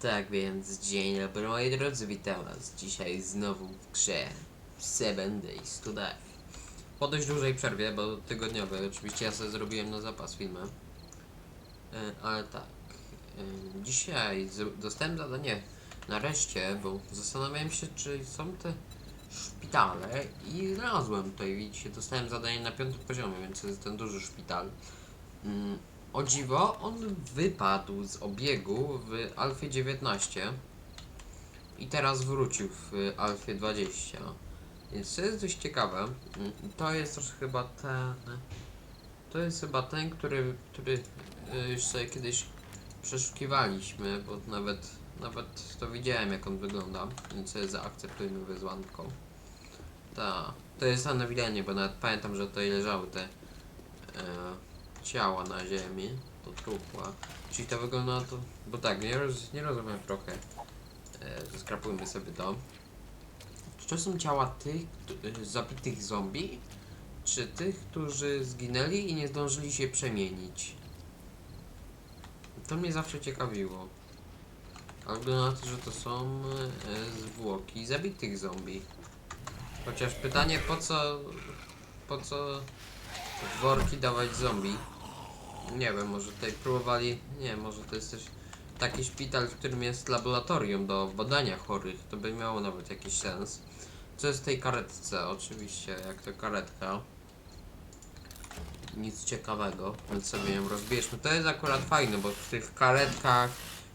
Tak więc, dzień dobry moi drodzy, witam was dzisiaj znowu w grze Seven Days to Die. Po dość dużej przerwie, bo tygodniowej, oczywiście ja sobie zrobiłem na zapas filmy. E, ale tak, e, dzisiaj dostałem zadanie nareszcie, bo zastanawiałem się czy są te szpitale i znalazłem i widzicie, dostałem zadanie na piątym poziomie, więc to jest ten duży szpital. Mm, o dziwo, on wypadł z obiegu w Alfie 19 i teraz wrócił w Alfie 20. Więc to jest dość ciekawe. Mm, To jest też chyba ten. To jest chyba ten, który, który y, już sobie kiedyś przeszukiwaliśmy, bo nawet, nawet to widziałem jak on wygląda, więc sobie zaakceptujmy wyzwanką. Ta, to jest nawiedzenie, bo nawet pamiętam, że tutaj leżały te e, ciała na ziemi, to trupła. Czyli to wygląda to, bo tak, nie, roz, nie rozumiem trochę. E, skrapujmy sobie to. Czy to są ciała tych któ- zabitych zombie? Czy tych, którzy zginęli i nie zdążyli się przemienić? To mnie zawsze ciekawiło. Wygląda na to, że to są e, zwłoki zabitych zombie. Chociaż pytanie po co po co worki dawać zombie? Nie wiem, może tutaj próbowali. Nie, może to jest też taki szpital, w którym jest laboratorium do badania chorych. To by miało nawet jakiś sens. Co jest w tej karetce? Oczywiście, jak to karetka. Nic ciekawego, więc sobie ją rozbierzmy. To jest akurat fajne, bo w tych karetkach,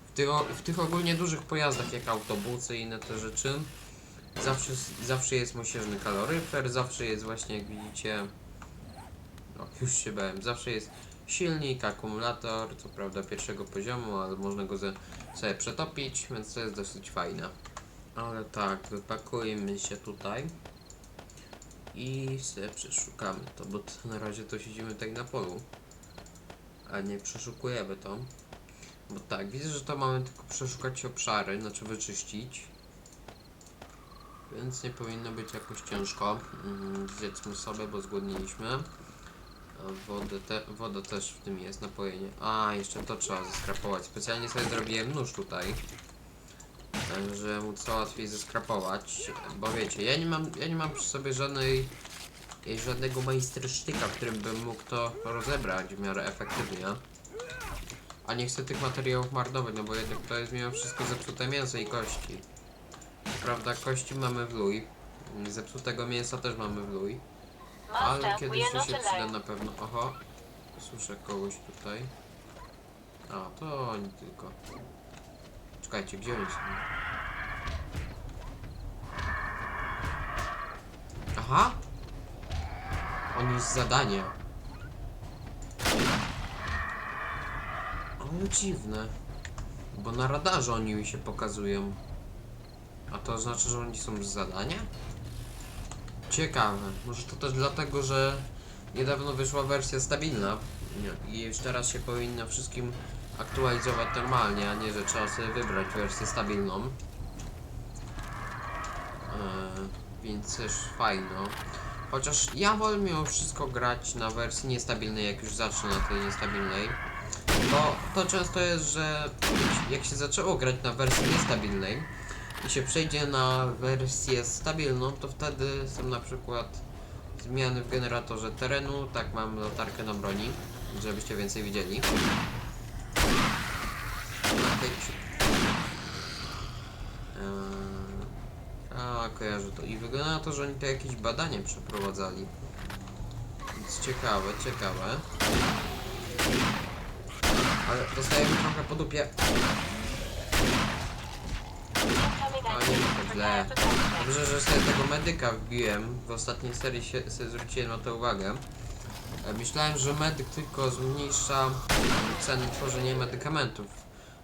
w tych, w tych ogólnie dużych pojazdach, jak autobusy i inne te rzeczy, zawsze, zawsze jest mosiężny kaloryfer, zawsze jest właśnie, jak widzicie, no, już się bałem. Zawsze jest silnik, akumulator, co prawda pierwszego poziomu, ale można go sobie przetopić, więc to jest dosyć fajne. Ale tak, wypakujemy się tutaj i sobie przeszukamy to, bo t- na razie to siedzimy tak na polu, a nie przeszukujemy to. Bo tak, widzę, że to mamy tylko przeszukać obszary, znaczy wyczyścić. Więc nie powinno być jakoś ciężko. Mm, Zjedzmy sobie, bo zgłodniliśmy. Wodę te, woda też w tym jest, napojenie. A, jeszcze to trzeba zeskrapować. Specjalnie sobie zrobiłem nóż tutaj. e, Żeby móc to łatwiej zeskrapować. Bo wiecie, ja nie mam, ja nie mam przy sobie żadnej żadnego majstersztyka, w którym bym mógł to rozebrać w miarę efektywnie. A nie chcę tych materiałów marnować, no bo jednak to jest mimo wszystko zepsute mięso i kości. Prawda, kości mamy w luj. Zepsutego mięsa też mamy w luj. Ale kiedyś to się przyda na pewno. Oho, słyszę kogoś tutaj. A, to oni tylko. Czekajcie, gdzie oni są? Aha! Oni z zadania. Ale dziwne. Bo na radarze oni mi się pokazują. A to znaczy, że oni są z zadania? Ciekawe. Może to też dlatego, że niedawno wyszła wersja stabilna i już teraz się powinno wszystkim aktualizować normalnie, a nie, że trzeba sobie wybrać wersję stabilną. Eee, więc też fajno. Chociaż ja wolę mimo wszystko grać na wersji niestabilnej, jak już zacznę na tej niestabilnej. Bo to często jest, że jak się zaczęło grać na wersji niestabilnej, i się przejdzie na wersję stabilną, to wtedy są na przykład zmiany w generatorze terenu. Tak, mam latarkę na broni, żebyście więcej widzieli. Eee, A, kojarzę to. I wygląda na to, że oni to jakieś badanie przeprowadzali. Więc ciekawe, ciekawe. Ale dostajemy trochę po dupie. A nie źle. Dobrze, że sobie tego medyka wbiłem. W ostatniej serii się, sobie zwróciłem na to uwagę. E, Myślałem, że medyk tylko zmniejsza ceny tworzenia medykamentów.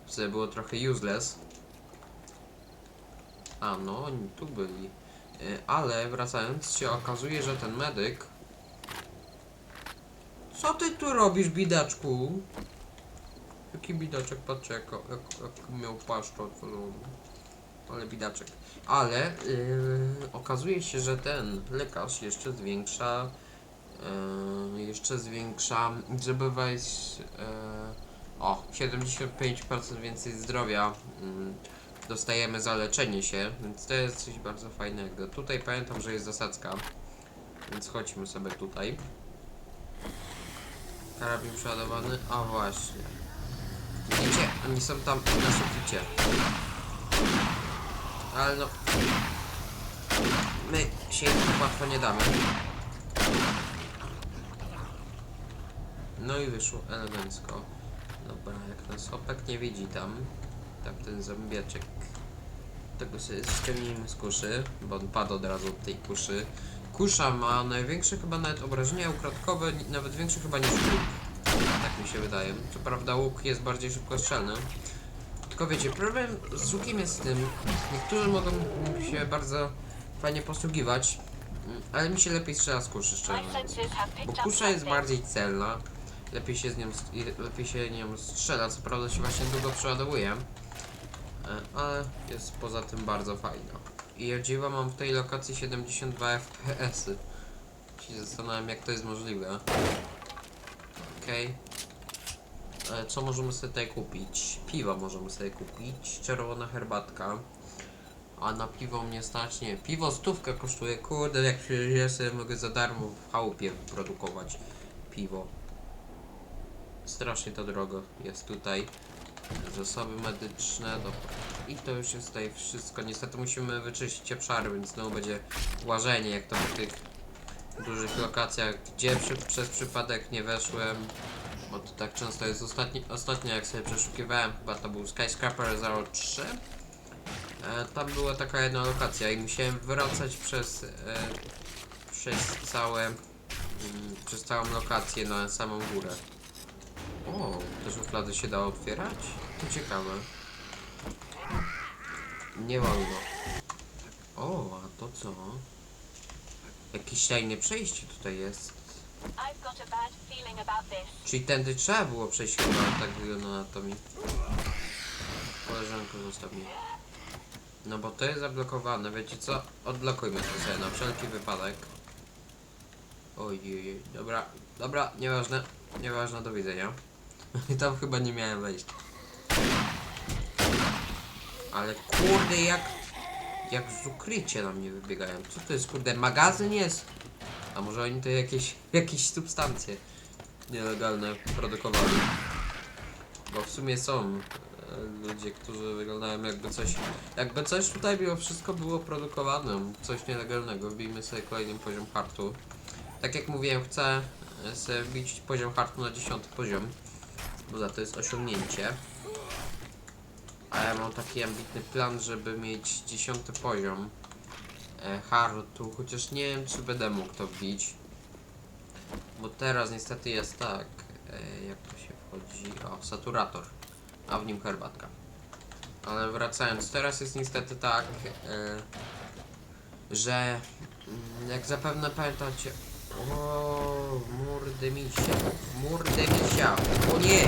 Co było trochę useless. A no, oni tu byli. E, Ale wracając się okazuje, że ten medyk... Co ty tu robisz, bidaczku? Jaki bidaczek, patrzcie jak, jak, jak miał paszczę otworzoną. Ale bidaczek. Ale yy, okazuje się, że ten lekarz jeszcze zwiększa yy, jeszcze zwiększa, żeby wejść yy, O, 75% więcej zdrowia mm, dostajemy za leczenie się, więc to jest coś bardzo fajnego. Tutaj pamiętam, że jest zasadzka, więc chodźmy sobie tutaj. Karabin przeładowany, a właśnie. Widzicie, oni są tam na suficie. Ale no... My się im łatwo nie damy. No i wyszło elegancko. Dobra, jak nas opek nie widzi tam, tamten zombieczek, tego sobie ściągnijmy z kuszy, bo on padł od razu od tej kuszy. Kusza ma największe chyba nawet obrażenia ukradkowe, nawet większe chyba niż łuk. Tak mi się wydaje. Co prawda łuk jest bardziej szybkostrzelny. Tylko wiecie, problem z łukiem jest z tym, niektórzy mogą się bardzo fajnie posługiwać, ale mi się lepiej strzela z kuszy, szczerze mówiąc. Bo kusza jest bardziej celna. Lepiej się z nią, lepiej się nią strzela, co prawda się właśnie długo przeładowuje. e, Ale jest poza tym bardzo fajna. I o dziwo mam w tej lokacji 72 FPS. -y. Się zastanawiam jak to jest możliwe. Okej. E, Co możemy sobie tutaj kupić? Piwo możemy sobie kupić. Czerwona herbatka. A na piwo mnie stać? Nie. Piwo stówkę kosztuje. Kurde, jak ja sobie mogę za darmo w chałupie produkować piwo. Strasznie to drogo jest tutaj. Zasoby medyczne, dobra. I to już jest tutaj wszystko. Niestety musimy wyczyścić obszary, więc znowu będzie łażenie, jak to w tych dużych lokacjach, gdzie przy, przez przypadek nie weszłem. Bo to tak często jest. Ostatni, ostatnio jak sobie przeszukiwałem, chyba to był Skyscraper 03. E, tam była taka jedna lokacja i musiałem wracać przez, e, przez całe, mm, przez całą lokację na samą górę. O, te szuflady się da otwierać? To ciekawe. Nie wolno. O, a to co? Jakieś tajne przejście tutaj jest. Czyli tędy trzeba było przejść chyba, tak wygląda na to mi. Koleżanko zostaw mnie. No bo to jest zablokowane, wiecie co? Odblokujmy to sobie na wszelki wypadek. Ojej, dobra, dobra, nieważne, nieważne, do widzenia. Tam chyba nie miałem wejść. Ale kurde, jak, jak z ukrycia na mnie wybiegają. Co to jest, kurde, magazyn jest? A może oni to jakieś, jakieś substancje nielegalne produkowali? Bo w sumie są e, ludzie, którzy wyglądają jakby coś, jakby coś tutaj było, wszystko było produkowane, coś nielegalnego. Wbijmy sobie kolejny poziom hartu. Tak jak mówiłem, chcę e, sobie wbić poziom hartu na 10 poziom, bo za to jest osiągnięcie. A ja mam taki ambitny plan, żeby mieć 10 poziom hartu, chociaż nie wiem, czy będę mógł to wbić. Bo teraz niestety jest tak, e, jak to się wchodzi, o, saturator, a w nim herbatka. Ale wracając, teraz jest niestety tak, e, że mm, jak zapewne pamiętacie, o, murdy misia, murdy misia, o nie!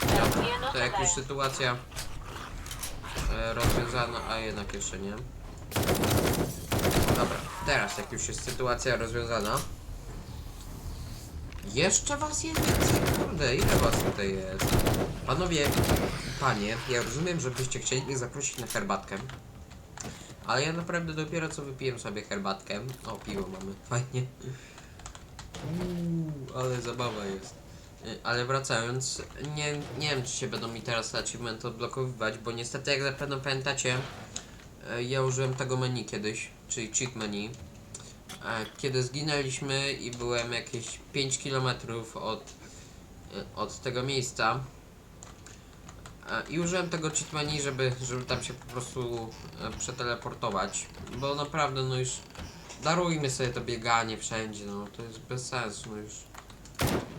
Dobra, not to jak już sytuacja e, rozwiązana, a jednak jeszcze nie. Dobra, teraz jak już jest sytuacja rozwiązana. Jeszcze was jest więcej? Kurde, ile was tutaj jest? Panowie, panie, ja rozumiem, że byście chcieli mnie zaprosić na herbatkę. Ale ja naprawdę dopiero co wypiłem sobie herbatkę. O, piwo mamy, fajnie. Uuu, ale zabawa jest. Y, Ale wracając, nie, nie wiem czy się będą mi teraz achievement odblokowywać, bo niestety jak zapewne pamiętacie, e, ja użyłem tego menu kiedyś, czyli menu, e, kiedy zginęliśmy i byłem jakieś 5 km od, e, od tego miejsca e, i użyłem tego cheat menu, żeby, żeby tam się po prostu przeteleportować, bo naprawdę no już darujmy sobie to bieganie wszędzie, no to jest bez sensu, no już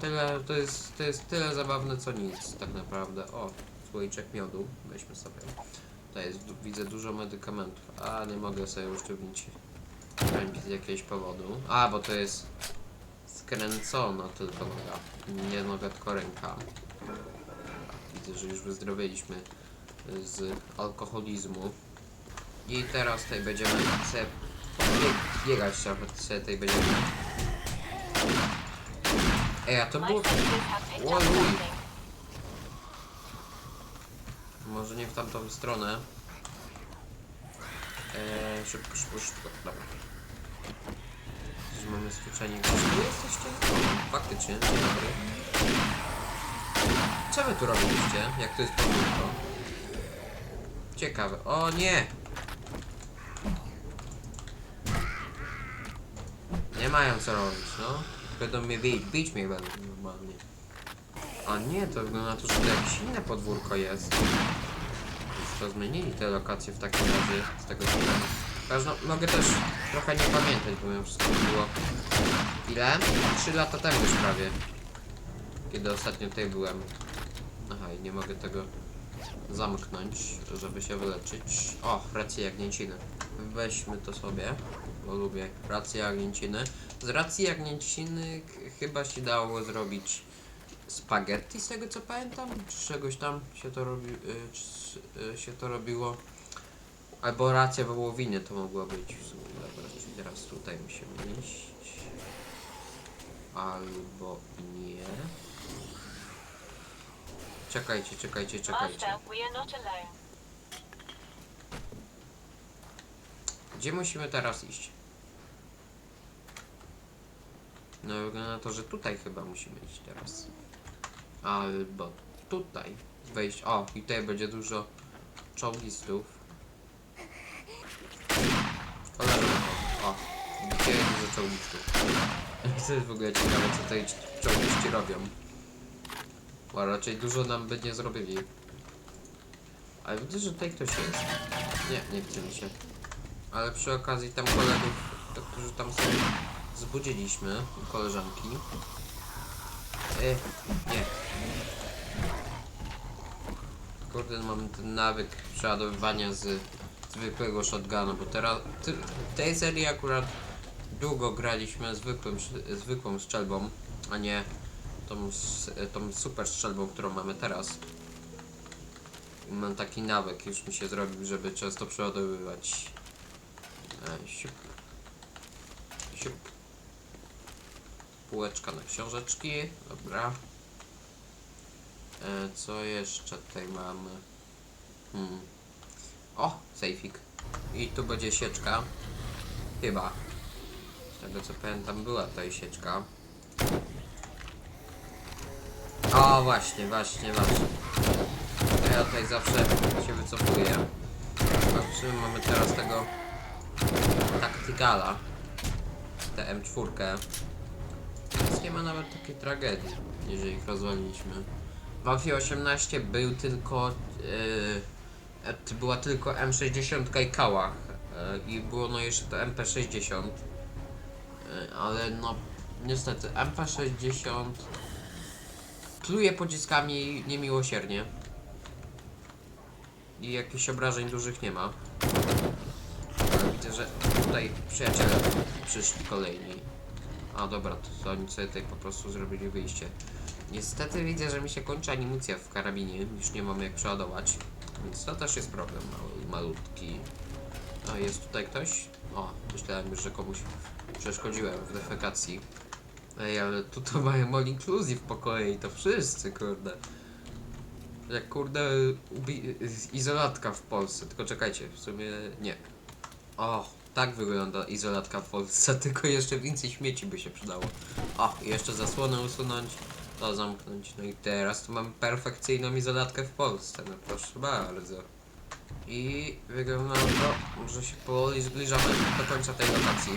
Tyle, to jest, to jest tyle zabawne co nic, tak naprawdę. O, słoiczek miodu, weźmy sobie. To jest, widzę dużo medykamentów, a nie mogę sobie usztywnić ręki z jakiegoś powodu. A, bo to jest skręcona tylko noga, nie noga, tylko ręka. Widzę, że już wyzdrowiliśmy z alkoholizmu. I teraz tutaj będziemy sobie bieg- biegać trochę, sobie tutaj będziemy Ej, a to było... senses have picked up Oj, uj. something. Może nie w tamtą stronę. Eee, szybko, szybko, szybko. Dobra. Mamy stłuczenie. Gdzie wy jesteście? O, faktycznie, dzień dobry. Co wy tu robiliście? Jak to jest podwórko? Ciekawe. O nie! Nie mają co robić, no. Będą mnie bić, bić mnie będą normalnie. A nie, to wygląda na to, że to jakieś inne podwórko jest. To zmienili te lokacje w takim razie z tego co. Każdą, mogę też trochę nie pamiętać, bo mi wszystko było. Ile? 3 lata temu już prawie. Kiedy ostatnio tutaj byłem. Aha, i nie mogę tego zamknąć, żeby się wyleczyć. O, rację jagnięciny. Weźmy to sobie, bo lubię rację jagnięciny. Z racji jagnięciny chyba się dało zrobić spaghetti, z tego co pamiętam. Czy czegoś tam się to, robi, y, czy, y, się to robiło. Albo racja wołowiny to mogło być w sumie. Dobra, czyli teraz tutaj musimy iść. Albo nie. Czekajcie, czekajcie, czekajcie. Gdzie musimy teraz iść? No wygląda na to, że tutaj chyba musimy iść teraz. Albo tutaj. Wejść. O, i tutaj będzie dużo czołgistów. Koleżanko. O, gdzie jest dużo czołgistów? To jest w ogóle ciekawe, co tutaj czołgiści robią. Bo raczej dużo nam by nie zrobili. Ale widzę, że tutaj ktoś jest. Nie, nie chce mi się. Ale przy okazji tam kolegów, którzy tam są, zbudziliśmy, koleżanki. E, nie. Kurde, mam ten nawyk przeładowywania z zwykłego shotguna, bo teraz ty, tej serii akurat długo graliśmy zwykłym, zwykłą strzelbą, a nie tą, tą super strzelbą, którą mamy teraz. Mam taki nawyk, już mi się zrobił, żeby często przeładowywać. E, siup. Siup. Półeczka na książeczki, dobra. E, co jeszcze tutaj mamy? Hmm. O, sejfik. I tu będzie sieczka. Chyba. Z tego co pamiętam była tutaj sieczka. O, właśnie, właśnie, właśnie. To ja tutaj zawsze się wycofuję. Patrzymy, mamy teraz tego taktykala. Tę M4. Więc nie ma nawet takiej tragedii, jeżeli ich rozwaliliśmy. W Alfie 18 był tylko. Yy, była tylko M60 i Kałach. Yy, I było no jeszcze to MP60. Yy, ale no niestety MP60 pluje pociskami niemiłosiernie. I jakichś obrażeń dużych nie ma. Widzę, że tutaj przyjaciele przyszli kolejni. A dobra, to, to oni sobie tutaj po prostu zrobili wyjście. Niestety widzę, że mi się kończy amunicja w karabinie, już nie mam jak przeładować. Więc to też jest problem malutki. A jest tutaj ktoś? O, myślałem już, że komuś przeszkodziłem w defekacji. Ej, ale tu to mają all inclusive pokoje i to wszyscy, kurde. Jak kurde izolatka w Polsce, tylko czekajcie, w sumie nie. O, tak wygląda izolatka w Polsce, tylko jeszcze więcej śmieci by się przydało. O, jeszcze zasłonę usunąć, to zamknąć. No i teraz tu mam perfekcyjną izolatkę w Polsce, no proszę bardzo. I wygląda to, że się powoli zbliżamy do końca tej lokacji.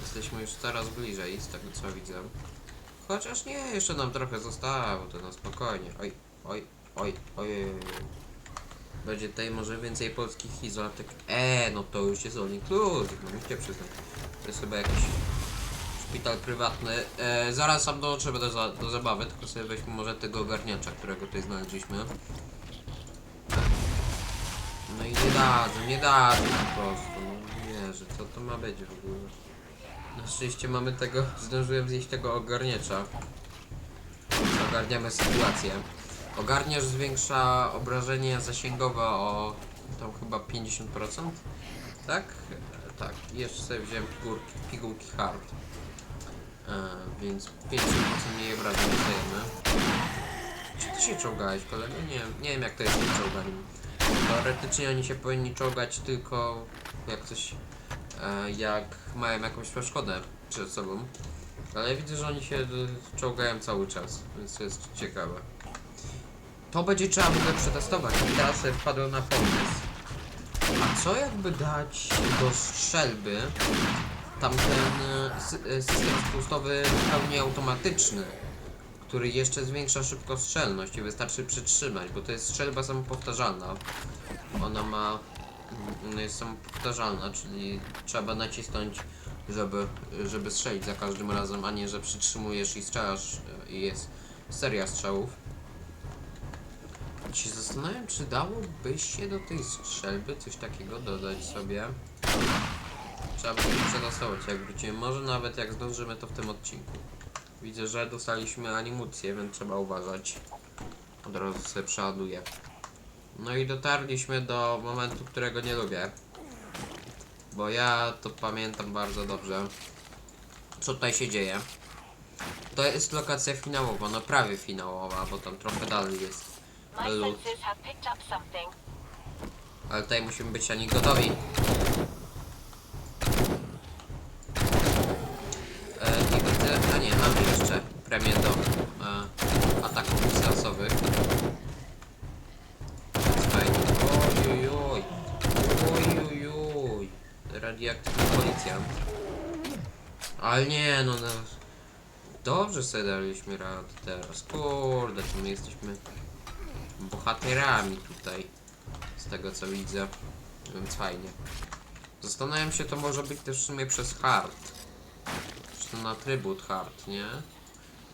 Jesteśmy już coraz bliżej, z tego co widzę. Chociaż nie, jeszcze nam trochę zostało, to na spokojnie. Oj, oj, oj, oj. Będzie tutaj może więcej polskich izolatek. E, no to już jest all inclusive, no musicie przyznać. To jest chyba jakiś szpital prywatny. E, zaraz sam dołączymy do, za, do zabawy, tylko sobie weźmy może tego ogarniacza, którego tutaj znaleźliśmy. No i nie dadzą, nie dadzą po prostu. No nie, że co to ma być w ogóle. Na szczęście mamy tego, zdążyłem zjeść tego ogarniacza. Ogarniamy sytuację. Ogarniacz zwiększa obrażenie zasięgowe o tam chyba 50%. Tak? Tak. Jeszcze sobie wziąłem pigułki, pigułki hard. E, więc 50% mniej obrażeń dostajemy. Czy ty się czołgałeś, kolego? Nie wiem, nie wiem jak to jest z tym czołganiem. Teoretycznie oni się powinni czołgać tylko jak coś, e, jak mają jakąś przeszkodę przed sobą. Ale widzę, że oni się czołgają cały czas, więc to jest ciekawe. To będzie trzeba w ogóle przetestować. Teraz sobie wpadłem na pomysł. A co jakby dać do strzelby tamten e, e, system spustowy pełni automatyczny, który jeszcze zwiększa szybkostrzelność i wystarczy przytrzymać, bo to jest strzelba samopowtarzalna. Ona ma... mm, jest samopowtarzalna, czyli trzeba nacisnąć, żeby, żeby strzelić za każdym razem, a nie, że przytrzymujesz i strzelasz e, i jest seria strzałów. Się zastanawiam, czy dałoby się do tej strzelby coś takiego dodać sobie. Trzeba by to przetestować jak wrócimy. Może nawet jak zdążymy to w tym odcinku. Widzę, że dostaliśmy animucję, więc trzeba uważać. Od razu sobie przeładuję. No i dotarliśmy do momentu, którego nie lubię. Bo ja to pamiętam bardzo dobrze. Co tutaj się dzieje. To jest lokacja finałowa, no prawie finałowa, bo tam trochę dalej jest My Lud. senses have picked up something. Ale tutaj musimy być ani gotowi. E, nie widzę, a nie, mamy jeszcze premię do e, ataków dystansowych. Fajnie. Ojojoj. Ojojoj. Radioaktywny policjant. Ale nie, no, no. Dobrze sobie daliśmy radę teraz. Kurde, to my jesteśmy bohaterami tutaj. Z tego co widzę. Więc fajnie. Zastanawiam się, to może być też w sumie przez hard. Czy to na trybut hard, nie?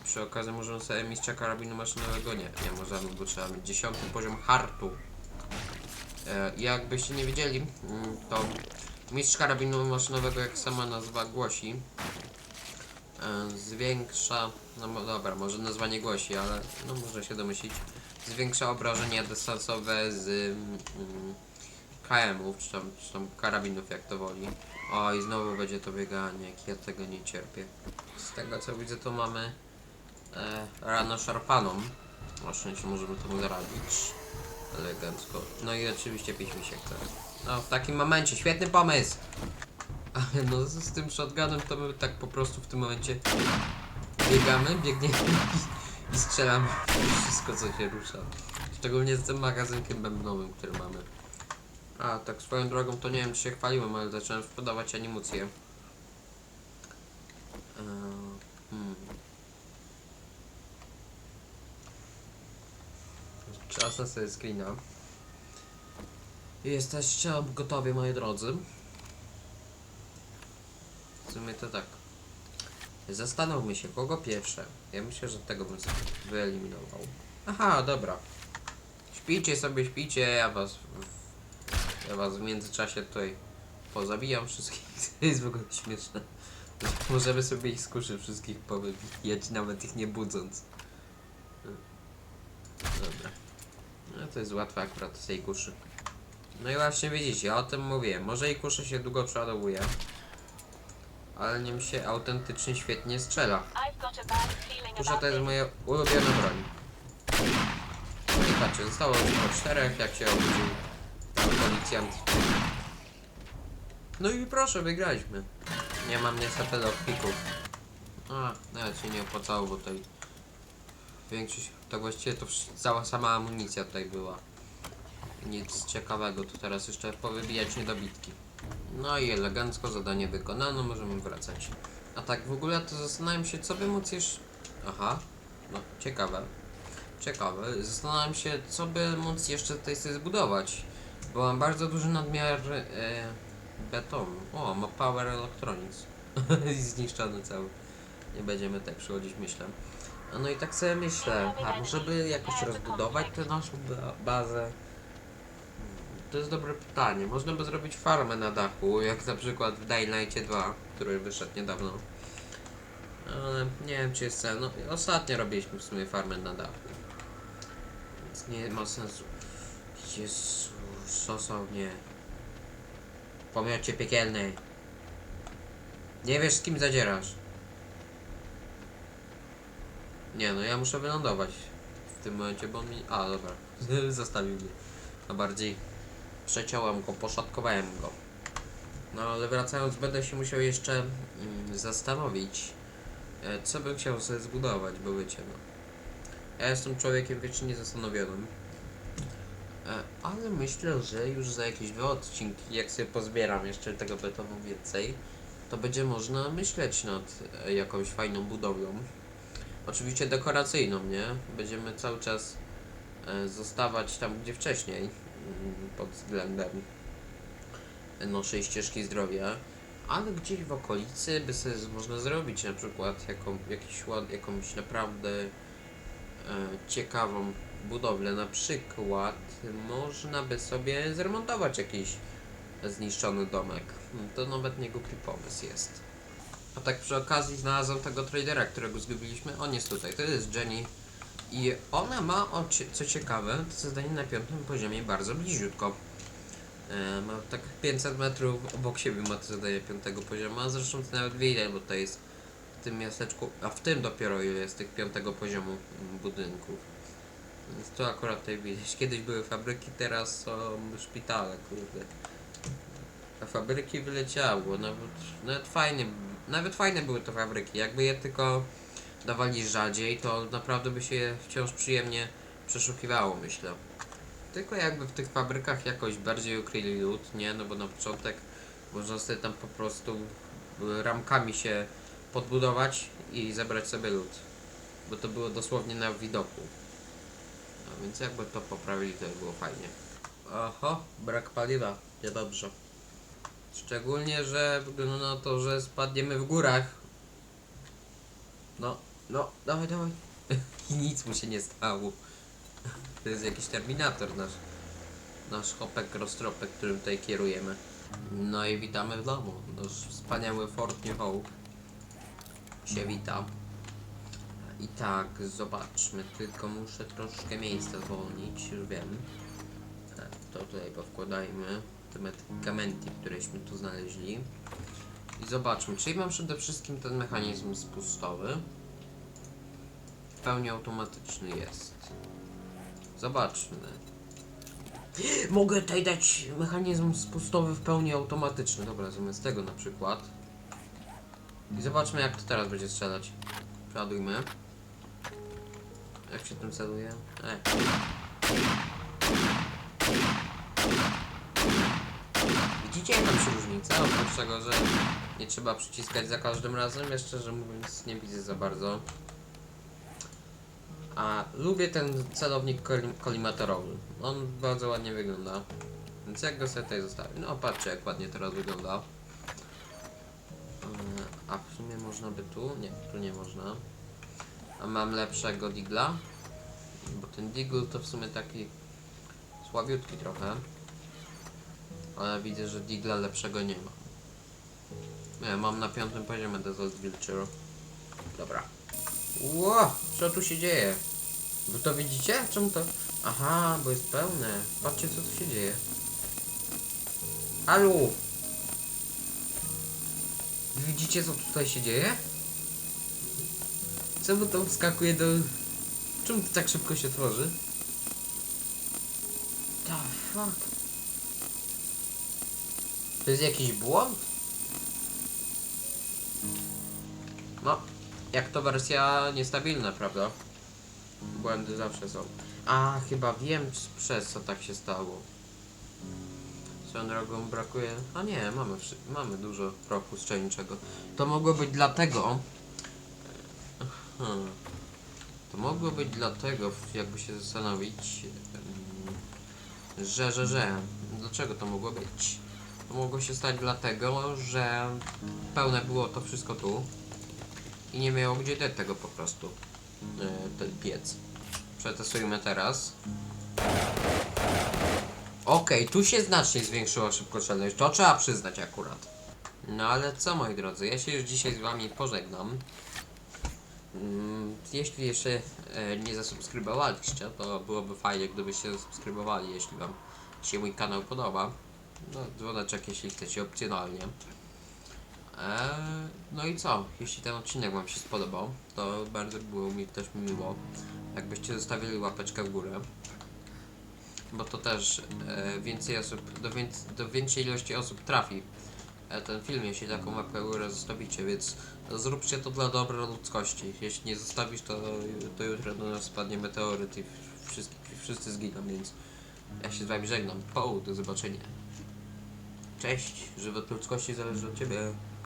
Przy okazji możemy sobie mistrza karabinu maszynowego nie, nie możemy, bo trzeba mieć 10 poziom hartu. E, jakbyście nie wiedzieli, mm, to mistrz karabinu maszynowego, jak sama nazwa głosi, e, zwiększa, no dobra, może nazwa nie głosi, ale no można się domyślić, zwiększa obrażenia dystansowe z mm, KM-ów, czy tam, czy tam karabinów, jak to woli. O, i znowu będzie to bieganie, jak ja tego nie cierpię. Z tego co widzę, to mamy e, rano szarpaną. Na szczęście możemy temu zaradzić. Elegancko. No i oczywiście pić się chce. No, w takim momencie, świetny pomysł! Ale no, z, z tym shotgunem to my tak po prostu w tym momencie biegamy, biegniemy i, w wszystko, co się rusza. Szczególnie z tym magazynkiem bębnowym, który mamy. A, tak swoją drogą to nie wiem czy się chwaliłem, ale zacząłem sprzedawać animucję. Eee, hmm. Czas na sobie screena. Jesteście gotowi moi drodzy. W sumie to tak. Zastanówmy się, kogo pierwsze. Ja myślę, że tego bym wyeliminował. Aha, dobra. Śpijcie sobie, śpijcie, ja was w, ja was w międzyczasie tutaj pozabijam wszystkich. To jest w ogóle śmieszne. Możemy sobie ich z kuszy wszystkich powybijać, nawet ich nie budząc. Dobra. No to jest łatwe akurat z tej kuszy. No i właśnie widzicie, o tym mówiłem. Może i kuszy się długo przeładowuje. Ale nim się autentycznie świetnie strzela. Kusza to jest this. moja ulubiona broń. Patrzcie, zostało tylko czterech, jak się obudził policjant. No i proszę, wygraliśmy. Nie mam niestety lockpicków. A, nawet się nie opłacało, bo tutaj większość, to właściwie to cała sama amunicja tutaj była. Nic ciekawego, to teraz jeszcze powybijać niedobitki. No i elegancko zadanie wykonano, możemy wracać. A tak w ogóle to zastanawiam się, co by móc jeszcze... Aha, no ciekawe. Ciekawe. Zastanawiam się, co by móc jeszcze tutaj sobie zbudować. Bo mam bardzo duży nadmiar e, betonu. O, ma Power Electronics. Zniszczony cały. Nie będziemy tak przychodzić, myślę. No i tak sobie myślę, a może by jakoś rozbudować tę naszą ba- bazę? To jest dobre pytanie. Można by zrobić farmę na dachu, jak na przykład w Daylight 2, który wyszedł niedawno. Ale nie wiem czy jest cel. No ostatnio robiliśmy w sumie farmę na dachu. Więc nie ma sensu. Jezu, sosał nie. W pomiocie piekielnej. Nie wiesz z kim zadzierasz. Nie no, ja muszę wylądować w tym momencie, bo on mi... A, dobra. Zostawił mnie. A bardziej przeciąłem go, poszatkowałem go. No ale wracając, będę się musiał jeszcze mm, zastanowić, e, co bym chciał sobie zbudować, bo wiecie, no. Ja jestem człowiekiem wiecznie zastanowionym. E, ale myślę, że już za jakieś dwa odcinki, jak sobie pozbieram jeszcze tego betonu więcej, to będzie można myśleć nad e, jakąś fajną budowlą. Oczywiście dekoracyjną, nie? Będziemy cały czas e, zostawać tam, gdzie wcześniej, pod względem naszej ścieżki zdrowia, ale gdzieś w okolicy by sobie można zrobić na przykład jaką, jakiś jakąś naprawdę e, ciekawą budowlę. Na przykład można by sobie zremontować jakiś zniszczony domek. To nawet nie głupi pomysł jest. A tak przy okazji znalazłem tego tradera, którego zgubiliśmy. On jest tutaj, to jest Jenny. I ona ma, co ciekawe, to zadanie na piątym poziomie bardzo bliziutko. E, ma tak 500 metrów obok siebie ma to zadanie piątego poziomu, a zresztą to nawet ile, bo to jest w tym miasteczku, a w tym dopiero ile jest tych piątego poziomu budynków. Więc to akurat tutaj widać. Kiedyś były fabryki, teraz są szpitale, kurde. A fabryki wyleciało, nawet, nawet fajnie, nawet fajne były te fabryki. Jakby je tylko dawali rzadziej, to naprawdę by się wciąż przyjemnie przeszukiwało, myślę. Tylko jakby w tych fabrykach jakoś bardziej ukryli lód, nie? No bo na początek można sobie tam po prostu y, ramkami się podbudować i zebrać sobie lód. Bo to było dosłownie na widoku. No więc jakby to poprawili, to by było fajnie. Oho, brak paliwa. Niedobrze. Szczególnie, że wygląda na to, że spadniemy w górach. No, no, dawaj, dawaj. I nic mu się nie stało. To jest jakiś terminator nasz. Nasz hopek roztropek, którym tutaj kierujemy. No i witamy w domu. Nasz wspaniały Fort New Hope się wita. I tak, zobaczmy, tylko muszę troszkę miejsca zwolnić, już wiem. E, To tutaj powkładajmy te medykamenty, któreśmy tu znaleźli. I zobaczmy, czyli mam przede wszystkim ten mechanizm spustowy. W pełni automatyczny jest. Zobaczmy. Mogę tutaj dać mechanizm spustowy w pełni automatyczny. Dobra, zamiast tego na przykład. I zobaczmy jak to teraz będzie strzelać. Przeładujmy. Jak się tym celuje? E. Widzicie jakaś różnica? Oprócz tego, że nie trzeba przyciskać za każdym razem, jeszcze że mówiąc nie widzę za bardzo. A lubię ten celownik kolim kolimatorowy. On bardzo ładnie wygląda. Więc jak go sobie tutaj zostawię? No patrzcie jak ładnie teraz wygląda. A w sumie można by tu? Nie, tu nie można. A mam lepszego digla? Bo ten digl to w sumie taki słabiutki trochę. Ale widzę, że digla lepszego nie ma. Nie, mam na piątym poziomie Desert Vulture. Dobra. Ło, co tu się dzieje? Wy to widzicie? Czemu to... Aha, bo jest pełne. Patrzcie co tu się dzieje. Wy Widzicie co tutaj się dzieje? Czemu to wskakuje do... Czemu to tak szybko się tworzy? The fuck? To jest jakiś błąd? Jak to wersja niestabilna, prawda? Błędy zawsze są. A, chyba wiem przez co tak się stało. Swoją drogą brakuje... A nie, mamy, mamy dużo prochu strzelniczego. To mogło być dlatego... Hmm. To mogło być dlatego, jakby się zastanowić, że, że, że. Dlaczego to mogło być? To mogło się stać dlatego, że pełne było to wszystko tu i nie miało gdzie dać tego po prostu. e, Ten piec. Przetestujmy teraz. Okej, tu się znacznie zwiększyła szybkostrzelność, to trzeba przyznać akurat. No ale co moi drodzy, ja się już dzisiaj z wami pożegnam. Mm, Jeśli jeszcze e, nie zasubskrybowaliście, to byłoby fajnie, gdybyście zasubskrybowali, jeśli wam się mój kanał podoba. No, dzwoneczek, jeśli chcecie opcjonalnie. Eee, no i co? Jeśli ten odcinek Wam się spodobał, to bardzo było mi też miło jakbyście zostawili łapeczkę w górę. Bo to też e, więcej osób, do, więc, do większej ilości osób trafi e, ten film, jeśli taką łapkę w górę zostawicie, więc zróbcie to dla dobra ludzkości. Jeśli nie zostawisz, to, to jutro do nas spadnie meteoryt i wszyscy, wszyscy zginą, więc ja się z wami żegnam. Po, do zobaczenia. Cześć, żywot ludzkości zależy od ciebie.